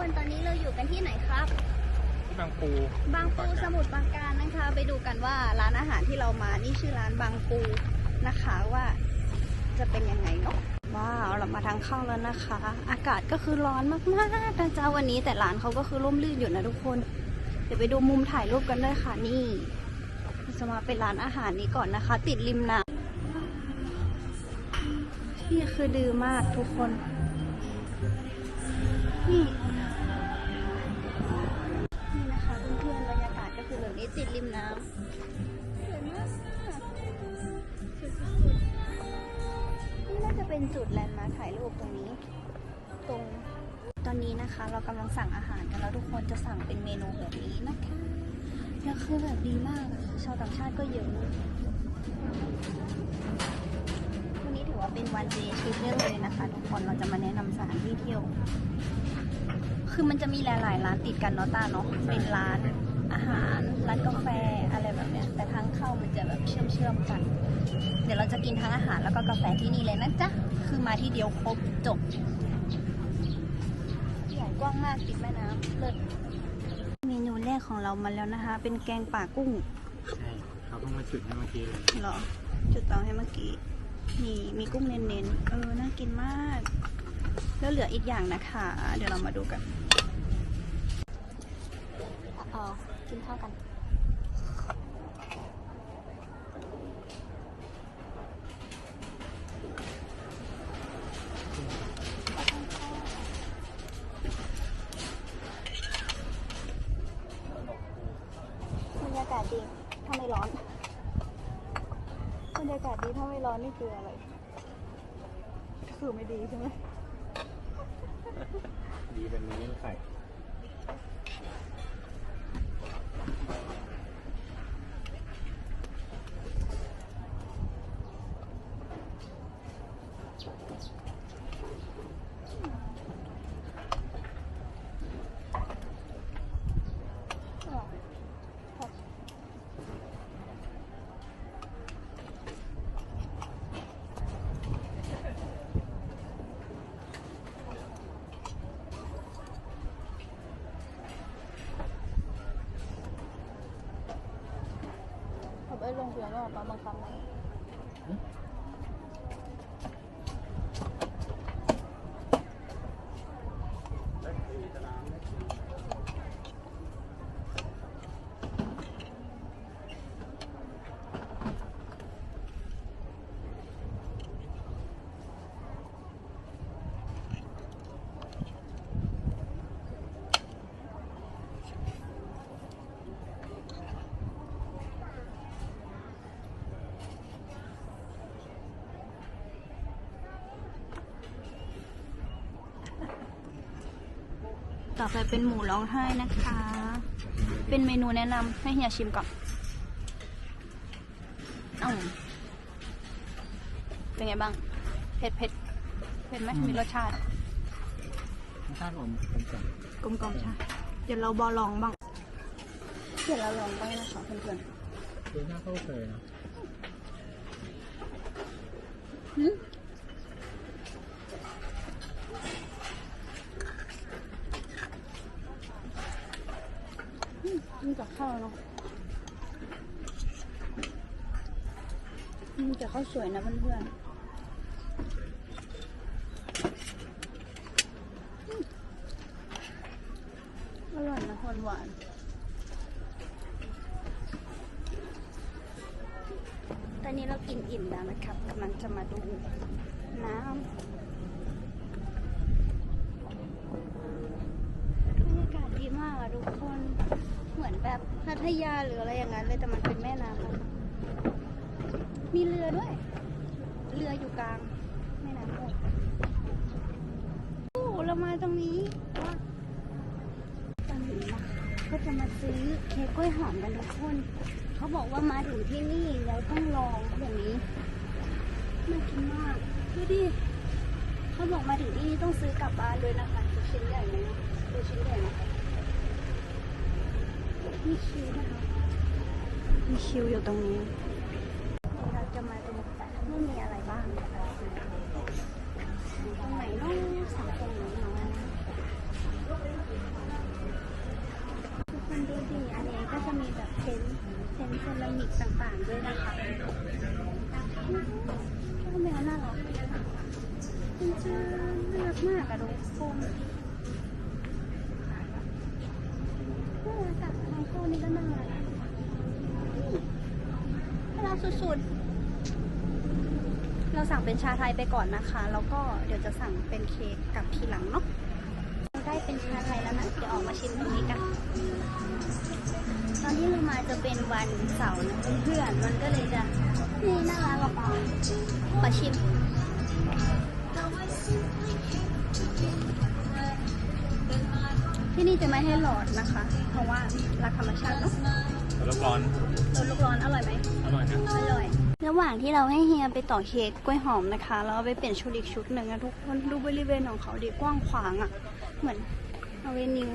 คนตอนนี้เราอยู่กันที่ไหนครับ ที่บางปู บางปูสมุทรปราการนะคะ ไปดูกันว่าร้านอาหารที่เรามานี่ชื่อร้านบางปูนะคะว่าจะเป็นยังไงเนาะว้าวเรามาทางเข้าแล้วนะคะ อากาศก็คือร้อนมากๆนะจ๊ะวันนี้แต่ร้านเขาก็คือร่มรื่นอยู่นะทุกคน เดี๋ยวไปดูมุมถ่ายรูปกันด้วยค่ะนี่เราจะมาเป็นร้านอาหารนี้ก่อนนะคะ ติดริมน้ำที่คือดือมากทุกคนนี่นี่ ติดริมน้ำสวยมากสวยสุดๆนี่น่าจะเป็นจุดแลนด์มาร์คถ่ายรูปตรงนี้ ตรงตอนนี้นะคะ เรากำลังสั่งอาหารกันแล้วทุกคนจะสั่งเป็นเมนูแบบนี้นะคะแล้วคือแบบดีมากอะชาวต่างชาติก็เยอะวันนี้ถือว่าเป็นวันเดย์ทริปเรื่องเลยนะคะ ทุกคนเราจะมาแนะนำสถานที่เที่ยว คือมันจะมีหลายๆร้านติดกันเนาะตาเนาะเป็นร้าน อาหารร้านกาแฟอะไรแบบเนี้ยแต่ทางเข้ามันจะแบบเชื่อมเชื่อมๆกัน เดี๋ยวเราจะกินทั้งอาหารแล้วก็กาแฟที่นี่เลยนะจ๊ะคือมาที่เดียวครบจบใหญ่กว้างมากติดแม่น้ำเลิศเมนูแรกของเรามาแล้วนะคะ เป็นแกงป่ากุ้งใช่เขาเพิ่งมาจุดให้เมื่อกี้เลยเหรอจุดเตาให้เมื่อกี้มีมีกุ้งเน้นๆเออน่ากินมาก แล้วเหลืออีกอย่างนะคะ เดี๋ยวเรามาดูกันอ๋อ กินข้าวกัน บรรยากาศดีถ้าไม่ร้อน บรรยากาศดีถ้าไม่ร้อนนี่คืออะไร คือไม่ดีใช่ไหม ดีเป็นนี้ไข่ ลงเรียงแล้วปลาบางคำไหม ต่อไปเป็นหมูร้องไห้นะคะ เป็นเมนูแนะนำให้เฮียชิมก่อนอ้าวเป็นไงบ้าง เผ็ดเผ็ดเผ็ดไหมมีรสชาติไม่ทราบผมผมสั่งกลมกลมๆใช่เดี๋ยวเราบอลองบ้างเดี๋ยวเราลองบ้างนะคะเพื่อนดูหน้าเข้าเคยนะ ๆหืมอืมมีกับข้าวเนาะมีแต่ข้าวสวยนะเพื่อนๆอร่อยนะหวานหวานตอนนี้เรากินอิ่มแล้วนะครับกำลังจะมาดูน้ำบรรยากาศดีมากอะทุกคน แบบพัทยาหรืออะไรอย่างนั้นเลยแต่มันเป็นแม่น้ำนะคะมีเรือด้วย เรืออยู่กลางแม่น้ำโขงโอ้เรามาตรงนี้ตอนนี้นะก็จะมาซื้อเค้กกล้วยหอมกันทุกคน เขาบอกว่ามาถึงที่นี่แล้วต้องลองอย่างนี้น่ากินมากดูดิเขาบอกมาถึงที่นี่ต้องซื้อกลับบ้านด้วยนะคะชิ้นใหญ่ไหมนะดูชิ้นใหญ่นะคะ มีคิวนะคะ มีคิวอยู่ตรงนี้ เราจะมาดูว่ามีอะไรบ้างตรงไหนน้องสองตรงนี้นะทุกคนดูสิอันนี้ก็จะมีแบบเซนเซนเซรามิกต่างๆด้วยนะคะแมวน่ารักจริงๆน่ารักมากอะทุกคน สุดๆ เราสั่งเป็นชาไทยไปก่อนนะคะ แล้วก็เดี๋ยวจะสั่งเป็นเค้กกลับทีหลังเนาะเราได้เป็นชาไทยแล้วนะ เดี๋ยวออกมาชิมตรงนี้กัน ตอนที่เรามาจะเป็นวันเสาร์นะเพื่อนๆมันก็เลยจะนี่น่ารักกระเป๋าขอชิมที่นี่จะไม่ให้หลอดนะคะ เพราะว่ารักธรรมชาติเนาะแล้วร้อนรสลูกร้อนอร่อยไหมอ ร่อยนะอร่อย ระหว่างที่เราให้เฮียไปต่อเค้กกล้วยหอมนะคะ เราเอาไปเปลี่ยนชุดอีกชุดหนึ่งนะทุกคน ดูบริเวณของเขาดีกว้างขวางอะ่ะ เหมือนอเวนิว